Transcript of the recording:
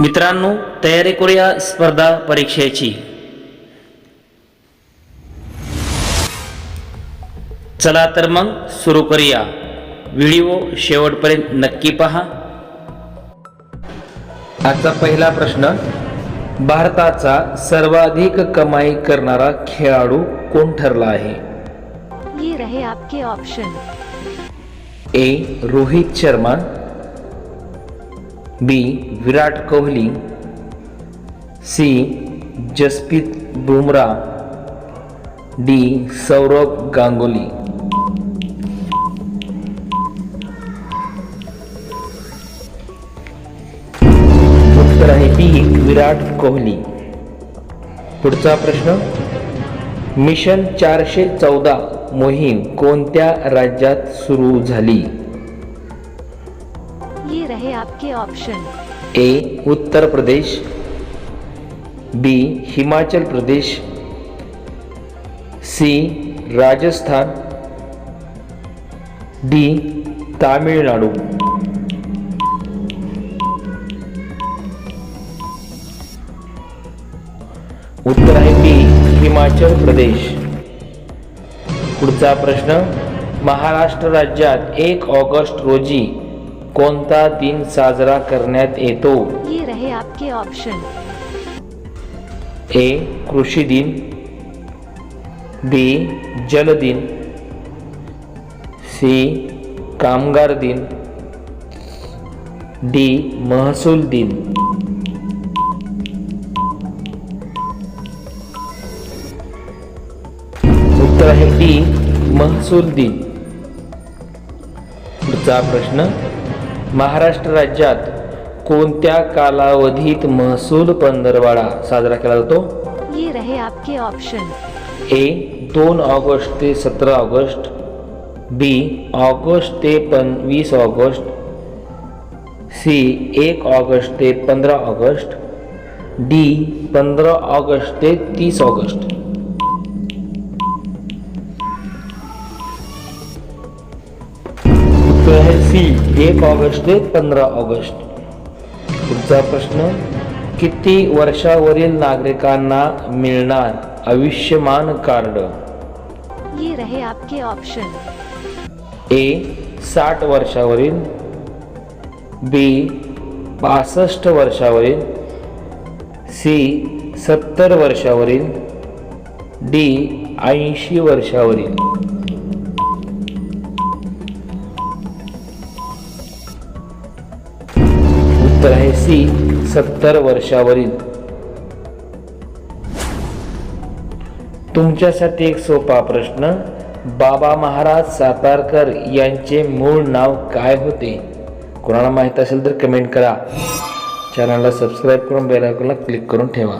मित्रांनो तयारी करूया स्पर्धा परीक्षेची. चला तर मग सुरू करूया. व्हिडिओ शेवटपर्यंत नक्की पहा. आजचा पहिला प्रश्न भारताचा सर्वाधिक कमाई करणारा खेळाडू कोण ठरला आहे? ये रहे आपके option A Rohit Sharma B. Virat Kohli. C. Jasprit Bumrah. D. Sourav Ganguly. उत्तर आहे बी. विराट कोहली. पुढचा प्रश्न. मिशन चारशे चौदा मोहीम कोणत्या राज्यात सुरू झाली? ये रहे आपके option A Uttar Pradesh. B Himachal Pradesh. C Rajasthan. D Tamil Nadu. उत्तर आहे बी हिमाचल प्रदेश. पुढचा प्रश्न महाराष्ट्र राज्यात एक ऑगस्ट रोजी कोणता दिन साजरा करण्यात येतो? ये रहे आपके ऑप्शन ए कृषी दिन. बी जल दिन. सी कामगार दिन. डी महसूल दिन. उत्तर आहे डी महसूल दिन. पुढचा प्रश्न. महाराष्ट्र राज्यात कोणत्या कालावधीत महसूल पंधरवाडा साजरा केला जातो? ये रहे आपके ऑप्शन ए दोन ऑगस्ट ते सतरा ऑगस्ट. बी ऑगस्ट ते पंचवीस ऑगस्ट. सी एक ऑगस्ट ते पंधरा ऑगस्ट. डी पंधरा ऑगस्ट ते तीस ऑगस्ट. सी एक ऑगस्ट ते पंधरा ऑगस्ट. पुढचा प्रश्न किती वर्षावरील नागरिकांना मिळणार आयुष्यमान कार्ड? ये रहे आपके ऑप्शन ए साठ वर्षावरील. बी पासष्ट वर्षावरील. सी सत्तर वर्षावरील. डी ऐंशी वर्षावरील. उत्तर आहे सी सत्तर वर्षावरील. तुमच्यासाठी एक सोपा प्रश्न. बाबा महाराज सातारकर यांचे मूळ नाव काय होते? कोणाला माहीत असेल तर कमेंट करा. चॅनलला सबस्क्राईब करून बेल आयकॉनला क्लिक करून ठेवा.